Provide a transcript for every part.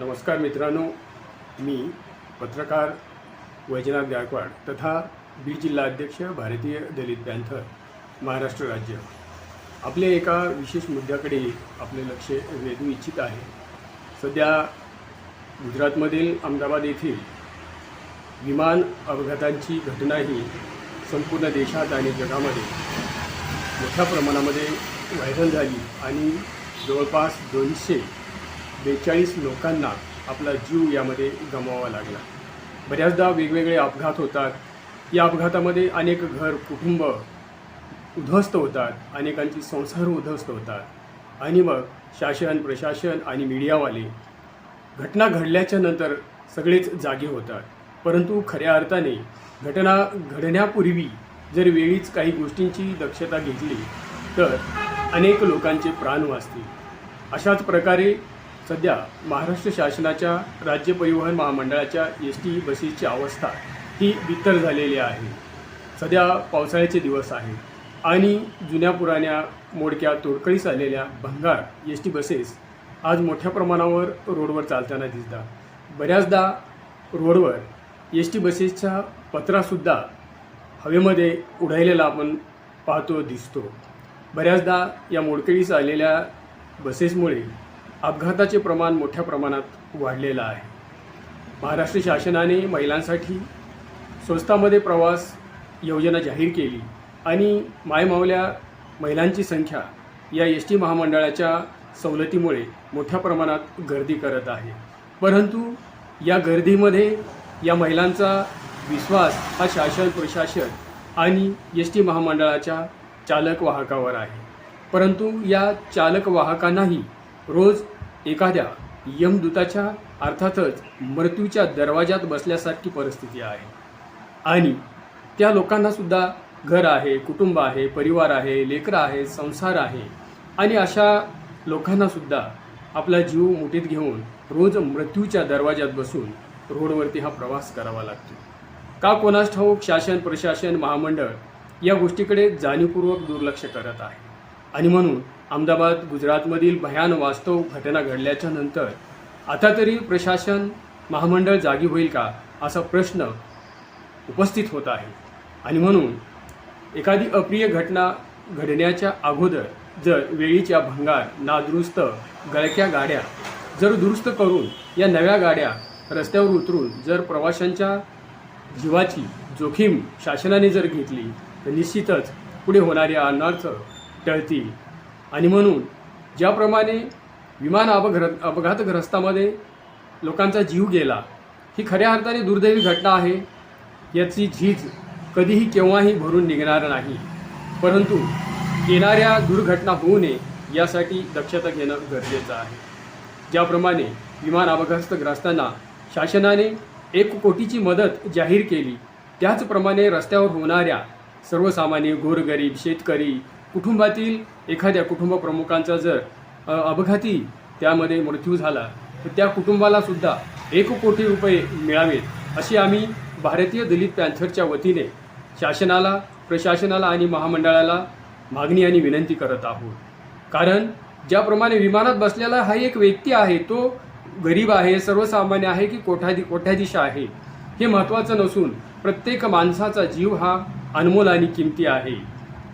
नमस्कार मित्रांनो मी पत्रकार वैजनाथ गायकवाड तथा बी जिल्हा अध्यक्ष भारतीय दलित पॅन्थर महाराष्ट्र राज्य. आपले एका विशेष मुद्द्याकडे आपले लक्ष वेधू इच्छित आहे. सध्या गुजरातमधील अहमदाबाद येथील विमान अपघातांची घटना ही संपूर्ण देशात आणि जगामध्ये मोठ्या प्रमाणामध्ये व्हायरल झाली आणि जवळपास दोनशे बेचाळीस लोकांना आपला जीव यामध्ये गमवावा लागला. बऱ्याचदा वेगवेगळे अपघात होतात. या अपघातामध्ये अनेक घर कुटुंब उद्ध्वस्त होतात. अनेकांची संसार उद्ध्वस्त होतात. आणि मग शासन प्रशासन आणि मीडियावाले घटना घडल्याच्या नंतर सगळेच जागे होतात. परंतु खऱ्या अर्थाने घटना घडण्यापूर्वी जर वेळीच काही गोष्टींची दक्षता घेतली तर अनेक लोकांचे प्राण वाचतील. अशाच प्रकारे सध्या महाराष्ट्र शासनाच्या राज्य परिवहन महामंडळाच्या एस टी बसेसची अवस्था ही बित्तर झालेली आहे. सध्या पावसाळ्याचे दिवस आहेत आणि जुन्या पुराण्या मोडक्या तोडकळीस आलेल्या भंगार एस टी बसेस आज मोठ्या प्रमाणावर रोडवर चालताना दिसतात. बऱ्याचदा रोडवर एस टी बसेसच्या पत्रासुद्धा हवेमध्ये उडायलेला आपण पाहतो दिसतो. बऱ्याचदा या मोडकळीस आलेल्या बसेसमुळे अपघाताचे प्रमाण मोठ्या प्रमाणात वाढलेलं आहे. महाराष्ट्र शासनाने महिलांसाठी स्वस्तामध्ये प्रवास योजना जाहीर केली आणि मायमावल्या महिलांची संख्या या एस टी महामंडळाच्या सवलतीमुळे मोठ्या प्रमाणात गर्दी करत आहे. परंतु या गर्दीमध्ये या महिलांचा विश्वास हा शासन प्रशासन आणि एस टी महामंडळाच्या चालक वाहकावर आहे. परंतु या चालक वाहकांनाही रोज एखाद्या यमदूताच्या अर्थातच मृत्यूच्या दरवाजात बसल्यासारखी परिस्थिती आहे. आणि त्या लोकांनासुद्धा घर आहे कुटुंब आहे परिवार आहे लेकरं आहे संसार आहे. आणि अशा लोकांनासुद्धा आपला जीव मुठीत घेऊन रोज मृत्यूच्या दरवाजात बसून रोडवरती हा प्रवास करावा लागतो. का कोणास ठाऊक शासन प्रशासन महामंडळ या गोष्टीकडे जाणीवपूर्वक दुर्लक्ष करत आहे. आणि म्हणून अहमदाबाद गुजरातमधील भयान वास्तव घटना घडल्याच्या नंतर आता तरी प्रशासन महामंडळ जागी होईल का असा प्रश्न उपस्थित होत आहे. आणि म्हणून एखादी अप्रिय घटना घडण्याच्या अगोदर जर वेळीच्या भंगार नादुरुस्त गळक्या गाड्या जर दुरुस्त करून या नव्या गाड्या रस्त्यावर उतरून जर प्रवाशांच्या जीवाची जोखीम शासनाने जर घेतली तर निश्चितच पुढे होणारे अनर्थ टळतील. आणि म्हणून ज्याप्रमाणे विमान अपघर अपघातग्रस्तामध्ये लोकांचा जीव गेला ही खऱ्या अर्थाने दुर्दैवी घटना आहे. याची झीज कधीही केव्हाही भरून निघणार नाही. परंतु येणाऱ्या दुर्घटना होऊ नये यासाठी दक्षता घेणं गरजेचं आहे. ज्याप्रमाणे विमान अपघातग्रस्तांना शासनाने एक कोटीची मदत जाहीर केली त्याचप्रमाणे रस्त्यावर होणाऱ्या सर्वसामान्य गोरगरीब शेतकरी कुटुंबातील एखाद्या कुटुंब प्रमुखांचा जर अपघाती त्यामध्ये मृत्यू झाला तर त्या कुटुंबाला सुद्धा एक कोटी रुपये मिळावेत अशी आम्ही भारतीय दलित पॅन्थरच्या वतीने शासनाला प्रशासनाला आणि महामंडळाला मागणी आणि विनंती करत आहोत. कारण ज्याप्रमाणे विमानात बसलेला हा एक व्यक्ती आहे तो गरीब आहे सर्वसामान्य आहे की कोठाधी कोठ्याधीश आहे हे महत्त्वाचं नसून प्रत्येक माणसाचा जीव हा अनमोल आणि किमती आहे.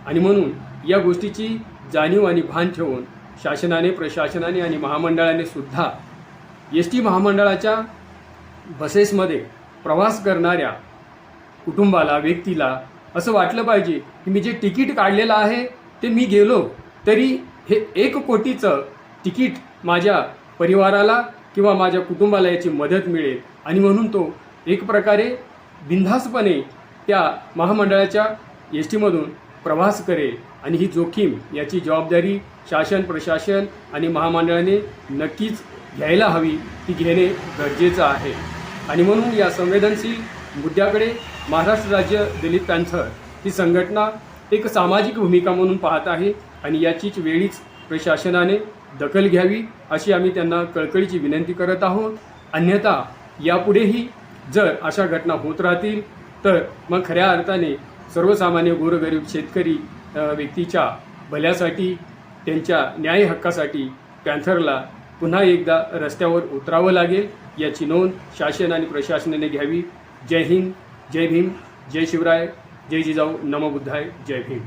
आणि म्हणून या गोष्टीची जाणीव आणि भान ठेवून शासनाने प्रशासनाने आणि महामंडळाने सुद्धा एस टी महामंडळाच्या बसेसमध्ये प्रवास करणाऱ्या कुटुंबाला व्यक्तीला असं वाटलं पाहिजे की मी जे तिकीट काढलेलं आहे ते मी गेलो तरी हे एक कोटीचं तिकीट माझ्या परिवाराला किंवा माझ्या कुटुंबाला याची मदत मिळेल. आणि म्हणून तो एक प्रकारे बिनधास्तपणे त्या महामंडळाच्या एस टीमधून प्रवास करेल आणि ही जोखीम याची जबाबदारी शासन प्रशासन आणि महामंडळाने नक्कीच घ्यायला हवी ती घेणे गरजेचं आहे. आणि म्हणून या संवेदनशील मुद्द्याकडे महाराष्ट्र राज्य दलित पॅन्थर ही संघटना एक सामाजिक भूमिका म्हणून पाहत आहे आणि याचीच वेळीच प्रशासनाने दखल घ्यावी अशी आम्ही त्यांना कळकळीची विनंती करत आहोत. अन्यथा यापुढेही जर अशा घटना होत राहतील तर मग खऱ्या अर्थाने सर्वसामान्य गोरगरीब शेतकरी व्यक्तीच्या भल्यासाठी त्यांच्या न्याय हक्कासाठी पॅन्थरला पुन्हा एकदा रस्त्यावर उतरावं लागेल याची नोंद शासन आणि प्रशासनाने घ्यावी. जय हिंद जय भीम जय शिवराय जय जिजाऊ नमबुद्धाय जय भीम.